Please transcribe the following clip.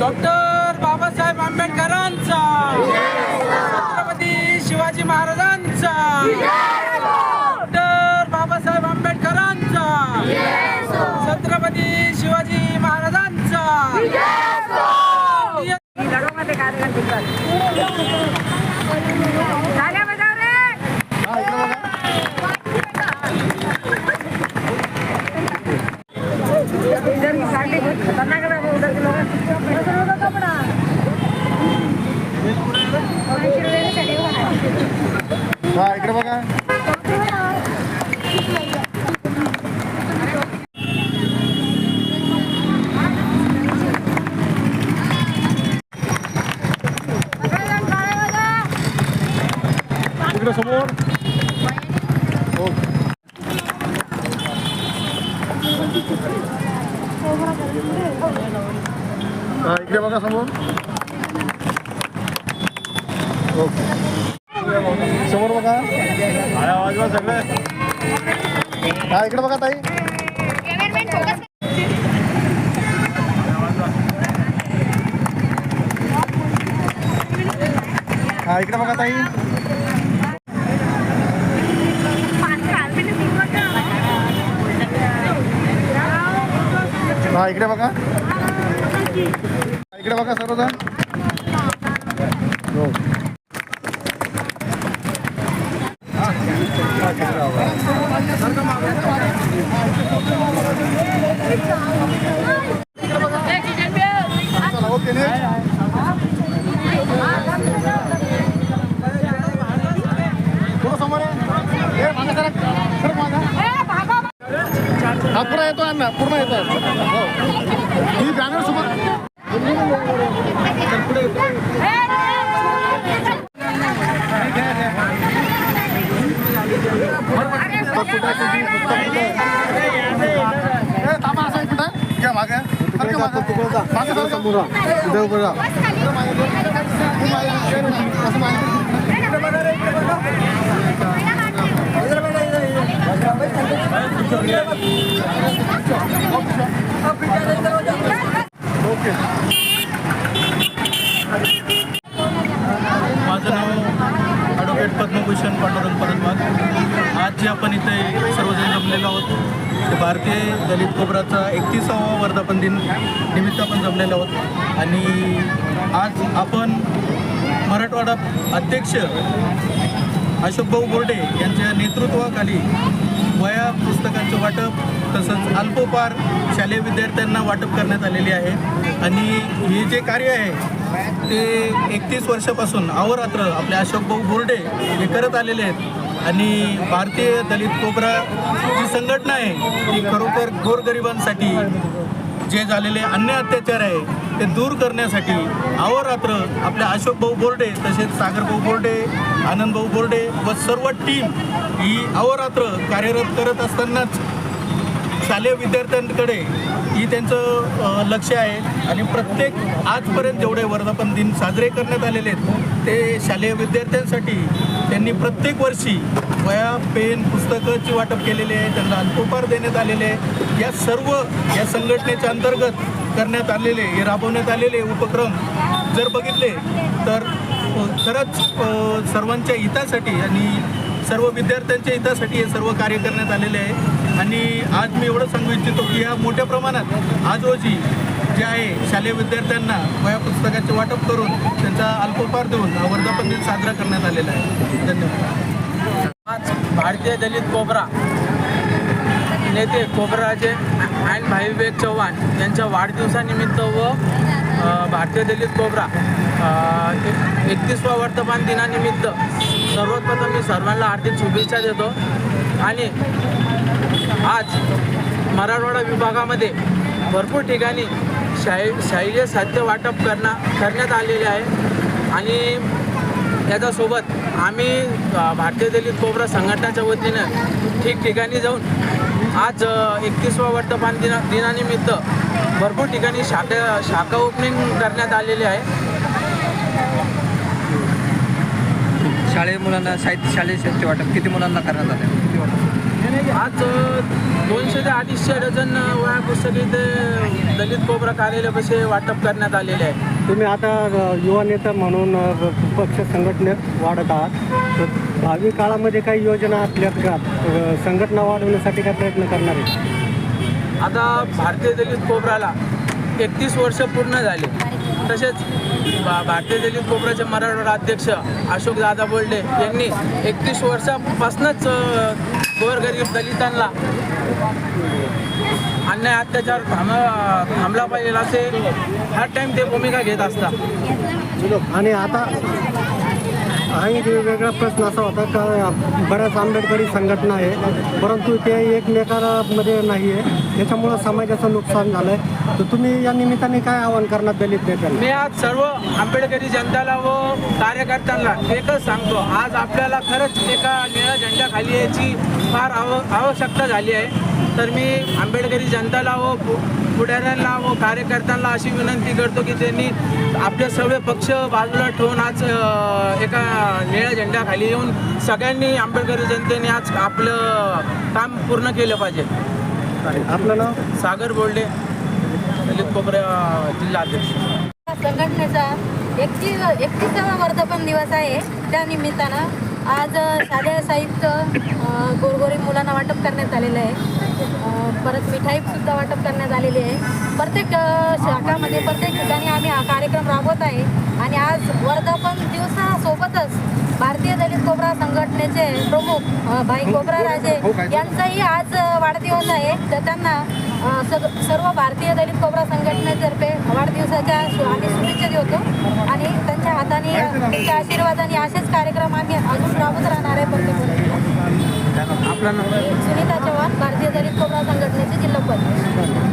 Doctor Babasaheb आंबेडकरांचा. छत्रपती शिवाजी महाराजांचा doctor Babasaheb आंबेडकरांचा छत्रपती शिवाजी महाराजांचा हा इकडे बघा. इकडे समोर. हा इकडे बघा समोर. ओके. समोर बघा. आवाज सगळे. हा इकडे बघा ताई. हा इकडे बघा ताई. हा इकडे बघा. इकडे बघा सर्वजण हो चला ओके next. थोडं समोर आहे. ए, मागं सरक. सरक मागं. हा पूर्ण येतो अण्णा पूर्ण येतो. हो. बॅनर मागं. मागं. ओके माझं नाव ॲडव्होकेट पद्मभूषण पांडुरंग परतवार आज जे आपण इथे सर्वजण जमलेलो आहोत ते भारतीय दलित कोबराचा एकतीसावा वर्धापन दिन निमित्त आपण जमलेलो आहोत. आणि आज आपण मराठवाडा अध्यक्ष अशोकभाऊ बोर्डे यांच्या नेतृत्वाखाली वया पुस्तकांचं वाटप तसंच अल्पोपार शालेय विद्यार्थ्यांना वाटप करण्यात आलेले आहे. आणि हे जे कार्य आहे ते एकतीस वर्षापासून अहोरात्र आपले अशोकभाऊ बोर्डे हे करत आलेले आहेत. आणि भारतीय दलित कोबरा जी संघटना आहे ती खरोखर गोरगरिबांसाठी जे झालेले अन्य अत्याचार आहे ते दूर करण्यासाठी अहोरात्र आपल्या अशोकभाऊ बोर्डे तसेच सागरभाऊ बोर्डे आनंदभाऊ बोर्डे व सर्व टीम ही अहोरात्र कार्यरत करत असतानाच शालेय विद्यार्थ्यांकडे ही त्यांचं लक्ष आहे. आणि प्रत्येक आजपर्यंत जेवढे वर्धापन दिन साजरे करण्यात आलेले आहेत ते शालेय विद्यार्थ्यांसाठी त्यांनी प्रत्येक वर्षी वया पेन पुस्तकाची वाटप केलेले आहे त्यांना अल्पोपार देण्यात आलेले आहे. या सर्व या संघटनेच्या अंतर्गत करण्यात आलेले हे राबवण्यात आलेले उपक्रम जर बघितले तर खरंच सर्वांच्या हितासाठी आणि सर्व विद्यार्थ्यांच्या हितासाठी हे सर्व कार्य करण्यात आलेले आहे. आणि आज मी एवढं सांगू इच्छितो की ह्या मोठ्या प्रमाणात आज रोजी जे आहे शालेय विद्यार्थ्यांना वया पुस्तकाचे वाटप करून त्यांचा अल्पोपार देऊन वर्धापन दिन साजरा करण्यात आलेला आहे. धन्यवाद. आज भारतीय दलित कोबरा नेते कोबराजे अँड भाई विवेक चव्हाण यांच्या वाढदिवसानिमित्त व भारतीय दलित कोबरा एकतीसवा वर्तमान दिनानिमित्त सर्वप्रथम मी सर्वांना हार्दिक शुभेच्छा देतो. आणि आज मराठवाडा विभागामध्ये भरपूर ठिकाणी शाही शाहीय साहित्य वाटप करण्या करण्यात आलेले आहे. आणि याच्यासोबत आम्ही भारतीय दलित कोबरा संघटनाच्या वतीनं ठिकठिकाणी जाऊन आज एकतीसवा वर्तमान दिना दिनानिमित्त भरपूर ठिकाणी शाखा शाखा ओपनिंग करण्यात आलेले आहे. शाळे मुलांना साहित्य शालेय साहित्य वाटप किती मुलांना करण्यात आलं आज दोनशे ते अडीचशे डझन वया पुस्तके इथे दलित कोबरा कार्यालयापाशी वाटप करण्यात आलेले आहे. तुम्ही आता युवा नेता म्हणून पक्ष संघटनेत वाढत आहात. तर भावी काळामध्ये काही योजना आपल्या संघटना वाढवण्यासाठी काय प्रयत्न करणार आहे? आता भारतीय दलित कोबराला एकतीस वर्ष पूर्ण झाले. तसेच भारतीय दलित कोबराचे मराठवाडा अध्यक्ष अशोक दादा बोल्डे यांनी एकतीस वर्षापासूनच गोरगरीब दलितांना अन्याय अत्याचार थांब थांबला पाहिजे असे हर टाइम ते भूमिका घेत असतात. आणि आता हा एक वेगळा प्रश्न असा होता का बऱ्याच आंबेडकरी संघटना आहे परंतु ते एकमेकांमध्ये नाही आहे त्याच्यामुळं समाजाचं नुकसान झालं आहे तर तुम्ही या निमित्ताने काय आवाहन करणार दलित नेत्यांना? मी आज सर्व आंबेडकरी जनताला व कार्यकर्त्यांना एकच सांगतो. आज आपल्याला खरंच एका निळ्या झेंड्याखाली याची फार आव आवश्यकता झाली आहे. तर मी आंबेडकरी जनताला व पुढाऱ्यांना व कार्यकर्त्यांना अशी विनंती करतो की त्यांनी आपले सर्व पक्ष बाजूला ठेवून आज एका निळ्या झेंड्याखाली येऊन सगळ्यांनी आंबेडकरी जनतेने आज आपलं काम पूर्ण केलं पाहिजे. आपलं नाव? सागर बोर्डे दलित कोपऱ्या जिल्हा अध्यक्ष. संघटनेचा एकतीस एकतीसावा वर्धापन दिवस आहे. त्या निमित्तानं आज शालेय साहित्य अ, गोरगरीब मुलांना वाटप करण्यात आलेलं आहे. परत मिठाईसुद्धा वाटप करण्यात आलेली आहे. प्रत्येक शाखामध्ये प्रत्येक ठिकाणी आम्ही हा कार्यक्रम राबवत आहे. आणि आज वर्धापन दिवसासोबतच भारतीय दलित कोबरा संघटनेचे प्रमुख अ, भाई कोबरा राजे यांचाही आज वाढदिवस आहे. तर त्यांना सर्व भारतीय दलित कोबरा संघटनेतर्फे आणि तुमच्या आशीर्वादाने असेच कार्यक्रम आम्ही अजून राबत राहणार आहे प्रत्येक सुनीता चव्हाण भारतीय दलित कोबरा संघटनेचे जिल्हा